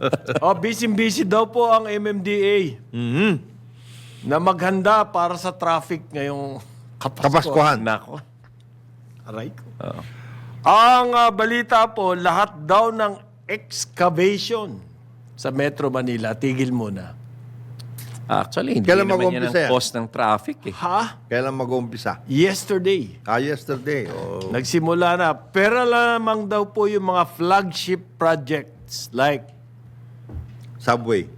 oh, busy-busy daw po ang MMDA Mhm. na maghanda para sa traffic ngayong Kapaskuhan. Kapaskuhan. Nako. Aray ko. Oo. Ang ah, balita po, lahat daw ng excavation sa Metro Manila, tigil muna. Actually, hindi Kailan naman yan mag-umpisa ang yan? cause ng traffic eh. Ha? Kailan mag-uumpisa? Yesterday. Ah, yesterday. Oh. Nagsimula na. Pero lamang daw po yung mga flagship projects like, Subway.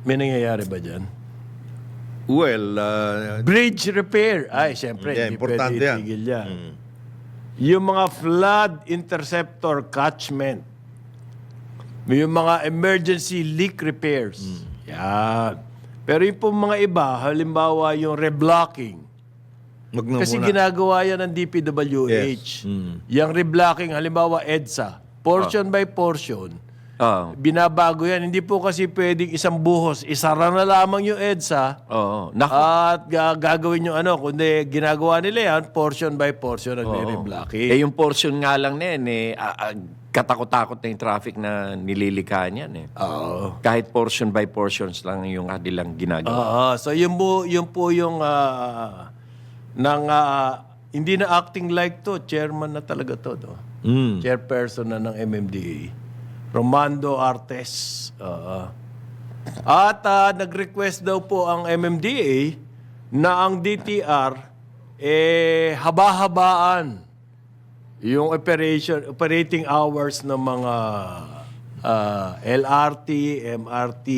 may nangyayari ba dyan? Well, uh, Bridge repair. Ay, siyempre, Yeah, hindi importante pwede yan. Mm. itigil yan. Yung mga flood interceptor catchment. Yung mga emergency leak repairs. Mm. Yan. Pero yung po mga iba, halimbawa yung reblocking. wag na Kasi muna. ginagawa yan ng DPWH. Yes. Mm. Yung reblocking, halimbawa EDSA, portion by portion, Oo. binabago yan. Hindi po kasi pwedeng isang buhos. Isara na lamang yung EDSA Oo. Nako. at ga- gagawin yung ano. Kundi ginagawa nila yan, portion by portion ang reblocking. eh, yung portion nga lang na yan, eh, ah, ah, katakot-takot na yung traffic na nililikha niyan eh. Oo. Kahit portion by portions lang yung kanilang ginagawa. Oo. So yun po, yun po yung ah, ng, ah, hindi na acting like to, chairman na talaga to. No? Mm. chairperson na ng MMDA, Romando Artes. Oo. At ah, nag-request daw po ang MMDA na ang DTR eh haba-habaan yung operation operating hours ng mga ah, LRT, MRT,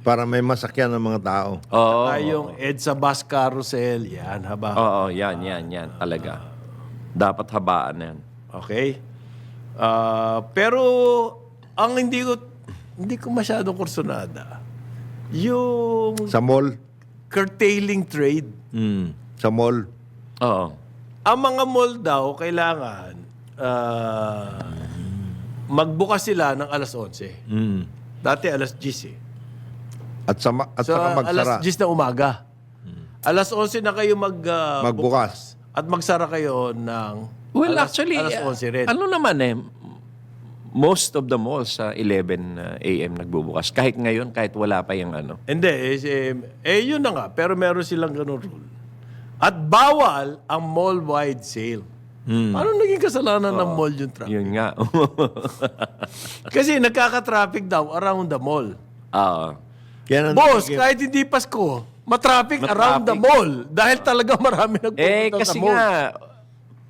Para may masakyan ng mga tao. Oo. saka yung EDSA bus carousel, yan haba. Oo, yan, yan, yan. Talaga. Dapat habaan yan. Okay? Ah, pero ang hindi ko hindi ko masyadong kursunada yung Sa mall. curtailing trade. Mm. Sa mall. Oo. Ang mga mall daw kailangan ah, magbukas sila ng alas 11. Mm. Dati alas 10 eh. At, sa, ma- at So, saka magsara. alas 10 na umaga. Alas 11 na kayo mag, ah, Magbukas. At magsara kayo ng Well, alas, actually, alas ah, 11 rin. ano naman eh, most of the malls sa 11 a.m. nagbubukas. Kahit ngayon, kahit wala pa yung ano. Hindi, eh, eh, eh, yun na nga. Pero meron silang ganun rule. At bawal ang mall-wide sale. Ano naging kasalanan ng mall yung traffic? Yun nga. Kasi nagkaka-traffic daw around the mall. Oo. Yan ang Boss, kahit hindi Pasko, matraffic around the mall. Dahil talaga marami nagpupunta eh, sa kasi mall. nga,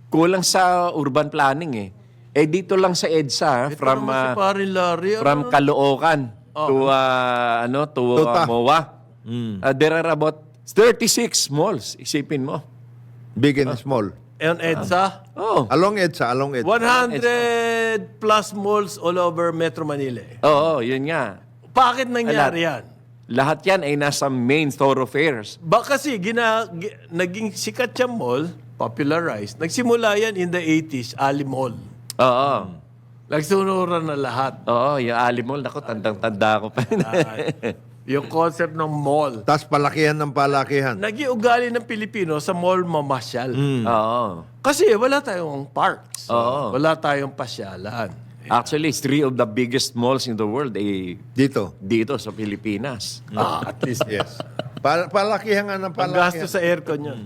kulang sa urban planning eh. Eh, dito lang sa EDSA, from, From, si ah, Parin Larry, ano? from Caloocan to, ah, ano, to Tuta. ah, MOA. Ah, there are about 36 malls. Isipin mo. Big and small. and EDSA. Oh. Along EDSA, along EDSA. 100 plus malls all over Metro Manila. eh. Oo, yun nga. Bakit nangyari yan? Lahat yan ay nasa main thoroughfares. Ba kasi gina, gi- naging sikat yung mall, popularized. Nagsimula yan in the 80s, Ali Mall. Oo. Nagsunuran na lahat. Oo, yung Ali Mall. Ako, tandang-tanda ko pa. yun. yung concept ng mall. Tapos palakihan ng palakihan. Naging ugali ng Pilipino sa mall mamasyal. Oo. Kasi wala tayong parks. Oo. Wala tayong pasyalan. Actually, it's three of the biggest malls in the world ay Dito. dito sa Pilipinas. Ah, at least. Yes. Pa- palakihan nga ng Ang palakihan. gasto sa aircon yun.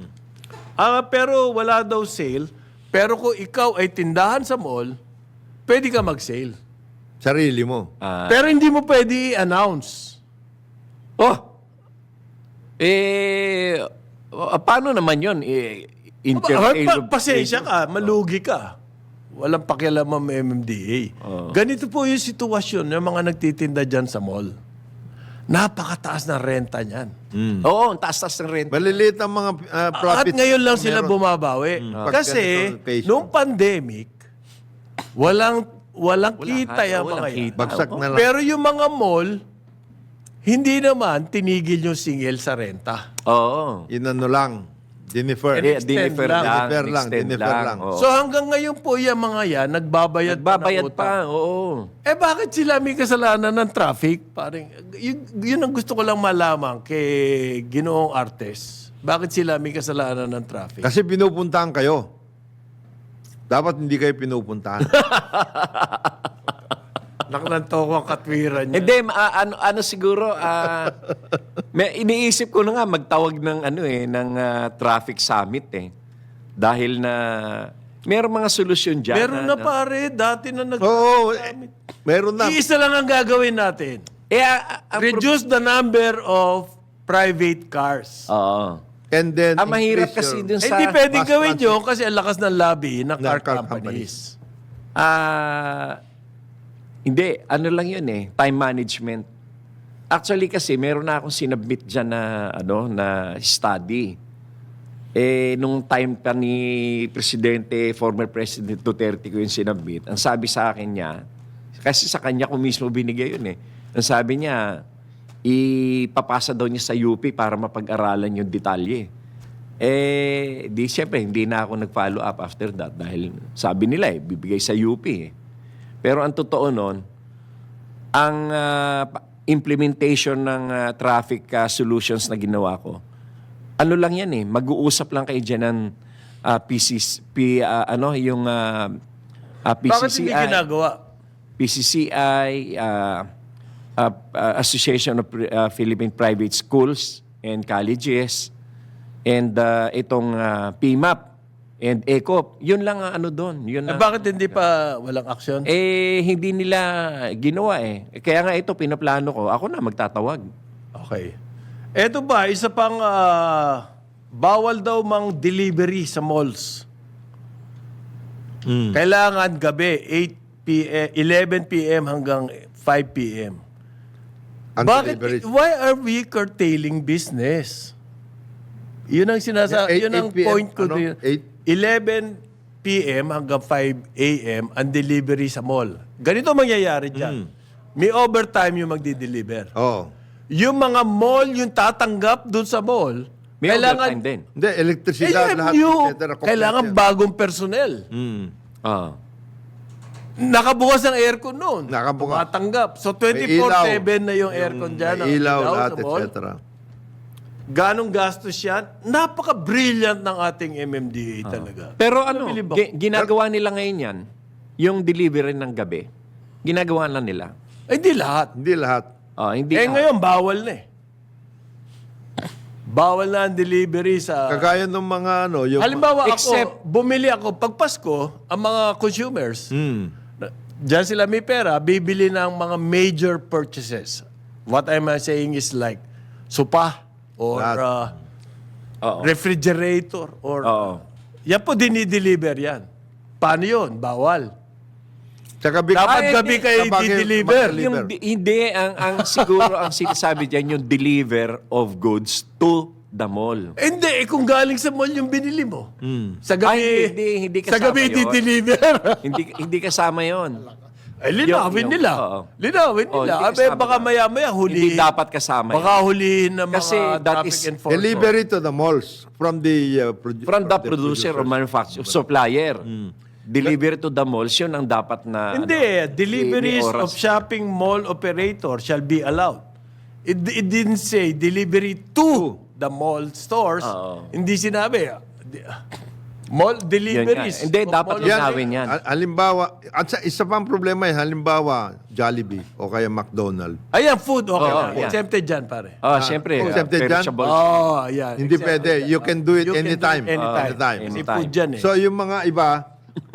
Ah, pero wala daw sale. Pero kung ikaw ay tindahan sa mall, pwede ka mag-sale. Sarili mo. Ah, Pero hindi mo pwede i-announce. oh! Eh, ah, paano naman yun? Eh, inter- Ay, pa- pasensya ka, malugi ka. Walang pakialam ang MMDA. Ganito po yung sitwasyon ng mga nagtitinda dyan sa mall. Napakataas na renta niyan. Oo, ang taas-taas ng rent. Maliliit ang mga uh, At profit. ngayon lang sila meron. bumabawi. Pag Kasi, nung pandemic, walang walang Wala kita yung walang mga yan. kita. Bagsak na lang. Pero yung mga mall, hindi naman tinigil yung singil sa renta. Oo. Inano lang. Dinifer. Eh, extend dinifer lang. lang. Dinifer lang, extend dinifer lang. Oo. So hanggang ngayon po yung mga yan, nagbabayad, Nagbabayad pa. ng utang. pa, oo. Eh bakit sila may kasalanan ng traffic? Parang, yun, yun ang gusto ko lang malaman kay Ginoong Artes. Bakit sila may kasalanan ng traffic? Kasi pinupuntahan kayo. Dapat hindi kayo pinupuntahan. Naklanto ko ang katwiran niya. Hindi, ma- ah, ano, ano siguro, ah, may, iniisip ko na nga magtawag ng ano eh, ng ah, traffic summit eh. Dahil na mayroong mga solusyon dyan. Meron na pare, dati na nag... Oo, eh, meron na. Iisa lang ang gagawin natin. Eh, ah, ah, ang pro- Reduce the number of private cars. Oo. And then, Ang mahirap kasi dun Eh, sa... Hindi pwedeng gawin yun kasi ang lakas ng lobby ng car, Ng car companies. Ah, hindi, ano lang yun eh, time management. Actually kasi meron na akong sinubmit dyan na ano na study. Eh nung time pa ni presidente, former president Duterte ko yung sinubmit. Ang sabi sa akin niya, kasi sa kanya ko mismo binigay yun eh. Ang sabi niya, ipapasa daw niya sa UP para mapag-aralan yung detalye. Eh, di syempre, hindi na ako nag-follow up after that dahil sabi nila eh, bibigay sa UP eh. Pero ang totoo nun, ang pa- implementation ng ah, traffic ah, solutions na ginawa ko, ano lang yan eh, mag-uusap lang kayo dyan ng ah, PCC, P, ah, ano, yung ah, ah, Bakit hindi PCCI. ginagawa? PCCI, uh, uh, uh, Association of uh, Philippine Private Schools and Colleges, and uh, itong uh, PMAP and ECOP. Yun lang ang ano doon. Yun Eh, ang- bakit hindi pa walang aksyon? eh, hindi nila ginawa eh. Kaya nga ito, pinaplano ko. Ako na magtatawag. Okay. Eto ba, isa pang ah, bawal daw mang delivery sa malls. Kailangan gabi 8 p.m., 11 p.m. hanggang 5 p.m. Ang Bakit? deliveries. Why are we curtailing business? Yun ang sinasa, Yeah, eight- yun ang 8 PM, point ko ano? din. Eight- 11 p.m. hanggang 5 a.m. ang delivery sa mall. Ganito ang mangyayari dyan. May overtime yung magdi-deliver. Oo. Yung mga mall, yung tatanggap dun sa mall, May kailangan, overtime din. Hindi, eh, electricity have lahat. new, et cetera, complete kailangan yan. bagong personnel. Mm. Ah. Nakabukas ang aircon noon. Nakabukas. Tumatanggap. So May ilaw. 24-7 na yung aircon dyan. ang May ilaw, ilaw lahat, sa et mall. cetera. Ganong gastos yan? Napaka-brilliant ng ating MMDA talaga. Pero ano, Nabili ba? gi- ginagawa nila ngayon yan, yung delivery ng gabi, ginagawa na nila. Eh, di lahat. Hindi lahat. Ah, hindi eh, ngayon, bawal na eh. Bawal na ang delivery sa... Kagaya ng mga ano, yung... Halimbawa Except- ako, bumili ako, pag Pasko, ang mga consumers, Mm. na- Diyan sila may pera, bibili ng mga major purchases. What I'm saying is like sopa or uh, Oo. refrigerator or Oo. yan po dinideliver yan. Paano yun? Bawal. Tsaka big... Dapat Ay, gabi hindi. kayo i-deliver. Yung, di- hindi, ang, ang siguro ang sinasabi dyan, yung deliver of goods to the mall. Hindi, eh, kung galing sa mall yung binili mo. Sa gabi, Ay, hindi, hindi sa kasama gabi yun. di-deliver. hindi hindi kasama yon. Ay, linawin Yung- nila. oo. Linawin Oh, nila. hindi Abe, kasama baka yun. maya-maya hulihin. Hindi dapat kasama Baka yun. hulihin ng mga Kasi that traffic is. Delivery to the malls from the... Uh, produ- From the producer or manufacturer, supplier. Deliver to the malls, yun ang dapat na... Hindi, ano, deliveries may- may of oras. shopping mall operator shall be allowed. It, it didn't say delivery to the mall stores. Oo. Hindi sinabi. ah, di- ah, Mall deliveries. Hindi, dapat mall- linawin yan. Hal- Halimbawa, at sa isa pang problema yan, halimbawa, Jollibee o kaya McDonald's. Ayan, food. Okay. Oo, na. yan. Exempted dyan, pare. Oh, siyempre. oh, uh, accepted dyan? perishable. Oh, ayan. Hindi Exempted. pwede. You can do it You can do anytime. it anytime. Anytime. Kasi Anytime. food dyan eh. So, yung mga iba,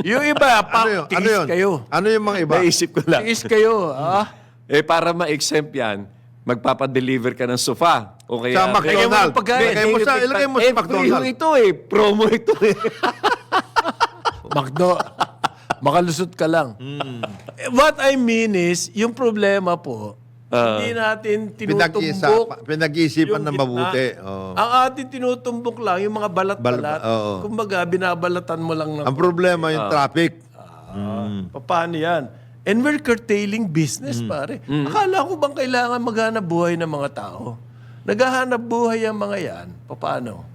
yung iba, pa, ano yun? Ano tiis yun? kayo. Ano yung mga iba? Naisip ko lang. Tiis kayo. Ah? Eh, para ma-exempt yan, magpapadeliver ka ng sofa. O kaya... Sa McDonald's. ng pagkain. Ilagay mo sa, ilagay mo sa eh, McDonald's. ito eh. Promo ito eh. Macdo. Makalusot ka lang. Hmm. What I mean is, yung problema po, Ah. hindi natin Pinag-iisa, tinutumbok. pinag-iisipan yung na gitna. mabuti. Oo. Ang ating tinutumbok lang, yung mga balat-balat. Bal- oo. Kumbaga, binabalatan mo lang ng... Ang problema yung traffic. Ah, Paano yan? And we're curtailing business, Hmm. pare. Akala ko bang kailangan maghanap buhay ng mga tao? Naghahanap buhay ang mga yan. Paano?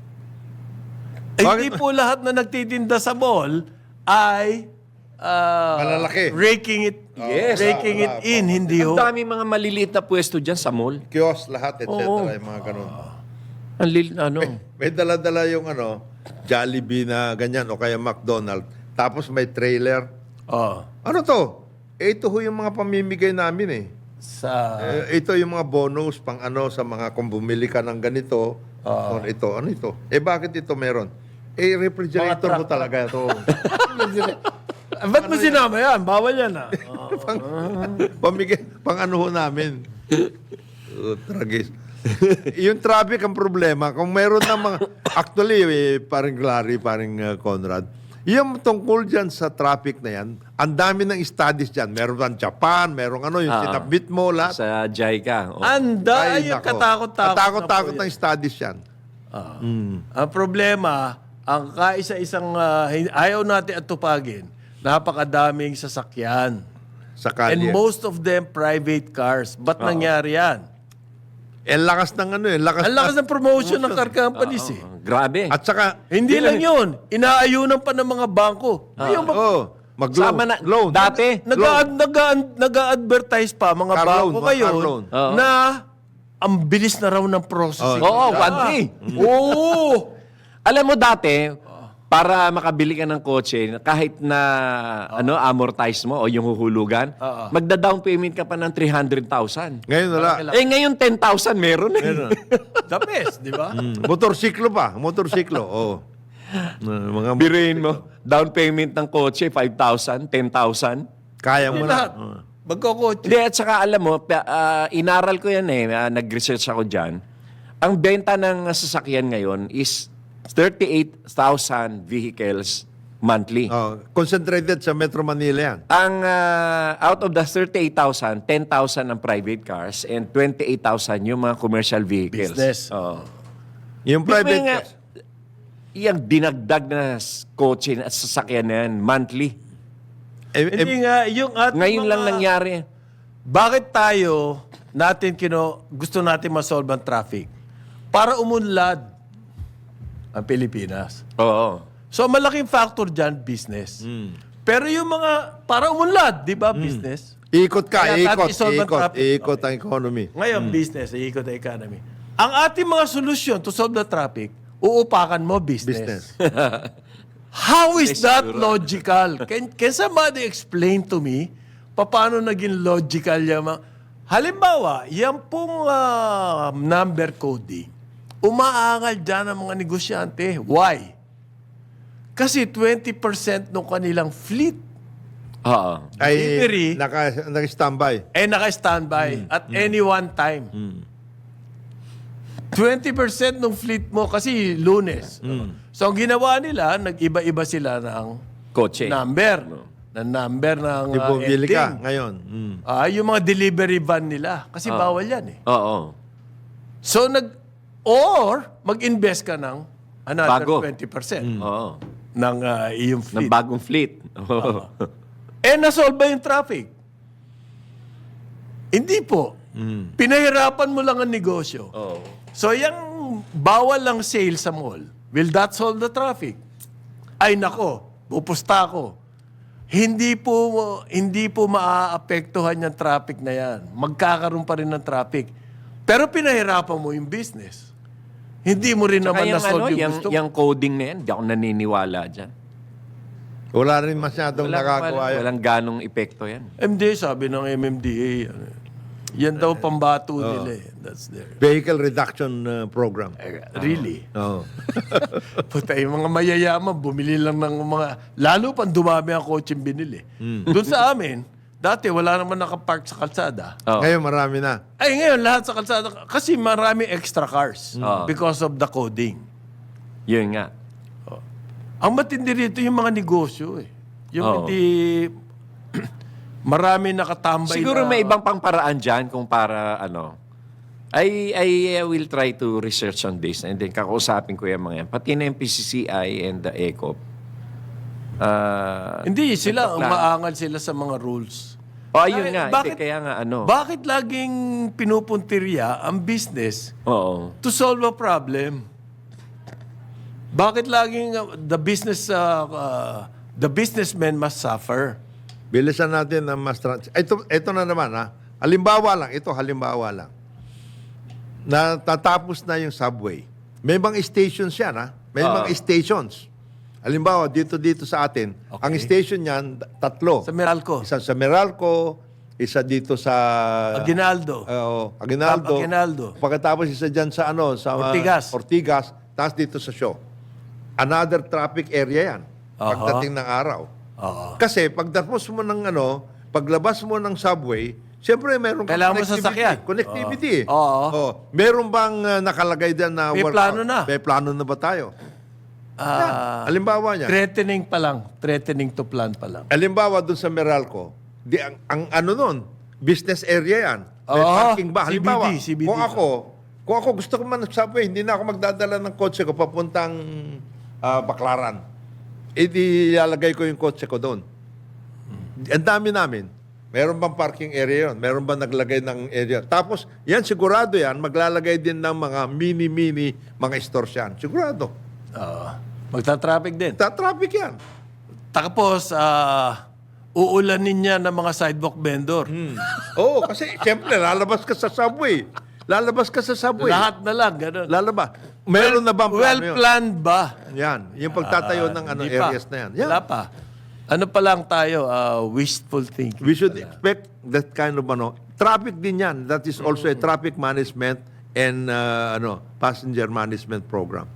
Eh, Hindi po lahat na nagtitinda sa mall ay ah, Malalaki. raking it Yes. raking it in, hindi ho. Ang dami mga maliliit na pwesto dyan sa mall. Kiosk lahat, etc. Oo. Yung mga ganun. Ang lil, ano. May dala-dala yung ano, Jollibee na ganyan o kaya McDonald's. Tapos may trailer. Oh. Ano to? Eh, ito ho yung mga pamimigay namin eh. Sa... Eh, ito yung mga bonus pang ano sa mga kung bumili ka ng ganito. Ah. or ito, ano ito? Eh bakit ito meron? Eh refrigerator mo talaga ito. Ba't mo sinama yan? Bawal yan ah. pang, pamigay, pang ano ho namin. Oh, tragis. yung traffic ang problema. Kung meron na mga... Actually, eh, paring Clary, paring uh, Conrad, yung tungkol dyan sa traffic na yan, ang dami ng studies dyan. Meron ng Japan, meron ano, yung Ah. sinabit mo lahat. Sa JICA. Oh. Anda, Ay, yung nako. katakot-takot. Katakot-takot ng studies yan. Ah. Ang problema, ang kaisa-isang ah, hin- ayaw natin atupagin, napakadaming sasakyan. Sa And kalye. most of them private cars. Ba't nangyari yan? Eh, lakas ng ano eh. Lakas Ang lakas ng promotion ng car companies eh. Oh, grabe. At saka, Hindi lang yun. Inaayunan pa ng mga bangko. Ngayon, mag- oh, mag-loan. Sama na, loan. dati, nag- nag- nag-advertise pa mga Car bangko loan, mga ngayon car loan. Oo. na ang bilis na raw ng processing. Oo, one day. Oo. Alam mo dati, para makabili ka ng kotse, kahit na ano amortize mo o yung huhulugan, Oo. magda-down payment ka pa ng 300,000. Ngayon wala. Eh ngayon 10,000 meron eh. The best, di ba? Mm, motorsiklo pa. Motorsiklo. Oh. Uh, mga Biruin mo, down payment ng kotse 5,000, 10,000. kaya mo lahat. na. Oh. Magkokotse. Hindi, at saka alam mo, ah, inaral ko yan eh, ah, nag-research ako dyan. Ang benta ng sasakyan ngayon is 38,000 vehicles monthly. Oh, concentrated sa Metro Manila yan. Ang ah, out of the 38,000, 10,000 ang private cars and 28,000 yung mga commercial vehicles. Business. Oo. Yung May private mga- cars. Yung dinagdag na kotse at sasakyan na yan, monthly. Eh, eh, Hindi nga, yung ating Ngayon mga- lang nangyari. Bakit tayo, natin kino, gusto natin masolve ang traffic? Para umunlad ang Pilipinas. Oo. So, malaking factor dyan, business. Hmm. Pero yung mga, para umunlad, di ba, business? ikot ka, Kaya natin ikot, isolve ang ikot, traffic. ikot ang economy. Ngayon, business, iikot ang economy. Ang ating mga solusyon to solve the traffic, uupakan mo business. Business. How is that logical? Can, can somebody explain to me paano naging logical yung mga... Halimbawa, yan pong ah, number coding, umaangal dyan ang mga negosyante. Why? Kasi 20% ng kanilang fleet Oo. Ay, Delivery. naka, naka-standby. ay naka-standby at any one time. 20% ng fleet mo kasi lunes. So ang ginawa nila, nag-iba-iba sila ng Kotse. number. Ng number ng Di uh, bumili ka ending. ngayon. Mm. Ah, yung mga delivery van nila. Kasi bawal yan eh. Oo. So nag... Or mag-invest ka ng another Bago. 20% Oo. ng ah, iyong Ng fleet. bagong fleet. Oo. Eh, nasolve ba yung traffic? Hindi po. Pinahirapan mo lang ang negosyo. Oo. So, yung bawal lang sale sa mall, will that solve the traffic? Ay nako, pupusta ako. Hindi po hindi po maaapektuhan yung traffic na yan. Magkakaroon pa rin ng traffic. Pero pinahirapan mo yung business. Hindi mo rin Saka naman yung, na-solve ano, yung yung, gusto mo. yung coding na yan, di ako naniniwala dyan. Wala rin masyadong Wala, nakagawa wala, yan. walang ganong epekto yan. MD, sabi ng MMDA, ano, yan daw pambato nila eh. That's there. Vehicle reduction uh, program. Really? Oh. Puta, yung mga mayayaman, bumili lang ng mga... Lalo pang dumami ang kotse binili. Doon sa amin, dati wala naman nakapark sa kalsada. Oo. Ngayon marami na. Ay, ngayon, lahat sa kalsada, kasi marami extra cars Oo. because of the coding. Yun nga. Ang matindi rito yung mga negosyo eh. Yung Oo. hindi... marami nakatambay Siguro na... may ibang pangparaan dyan kung para ano. I, I uh, will try to research on this and then kakausapin ko yung mga yan. Pati na yung PCCI and the ECOP. Uh, Hindi, sila, umaangal sila sa mga rules. oh, ayun Ay, nga. bakit- kaya nga ano. Bakit laging pinupuntirya ang business Oo. to solve a problem. Bakit laging uh, the business uh, uh, the businessman must suffer? Bilisan natin ng mas... trans- Ito, ito na naman ha. Halimbawa lang. Ito halimbawa lang. Natatapos na yung subway. May mga stations yan ha. May Ah. mga stations. Halimbawa, dito dito sa atin, Okay. ang station niyan, tatlo. Sa Meralco. Isa sa Meralco, isa dito sa... Aguinaldo. Oo, Aguinaldo. Aguinaldo. Pagkatapos isa dyan sa ano, sa uh, Ortigas. Ortigas, tapos dito sa show. Another traffic area yan. Pagdating ng araw. Oo. Kasi pagtapos mo ng ano, paglabas mo ng subway, siyempre meron kang Kailangan mo sasakyan. Connectivity. Oo. Oh, meron bang uh, nakalagay dyan na May plano na. May plano na ba tayo? Ah, Halimbawa niya. threatening pa lang. Threatening to plan pa lang. Halimbawa doon sa Meralco, di ang, ang ano nun, business area yan. May Oo, parking ba? Halimbawa, CBD, CBD kung ako, kung ako gusto ko man subway, hindi na ako magdadala ng kotse ko papuntang ah, Baclaran. E di ilalagay ko yung kotse ko doon. Ang dami namin. Meron bang parking area yun? Meron bang naglagay ng area? Tapos, yan sigurado yan, maglalagay din ng mga mini-mini mga stores yan. Sigurado. Oo. magta-traffic din. Ta-traffic yan. Tapos, ah, uulanin niya ng mga sidewalk vendor. Hmm. Oo, kasi siyempre lalabas ka sa subway. Lalabas ka sa subway. Lahat na lang, ganun. Lalabas. Meron na bang plano yun? Well-planned ba? Yan. Yung pagtatayo ng ano, Ah, Hindi pa. areas na yan. yan. Wala pa. Ano pa lang tayo, ah, wishful thinking. We should expect that kind of ano. Traffic din yan. That is also a traffic management and uh, ano passenger management program.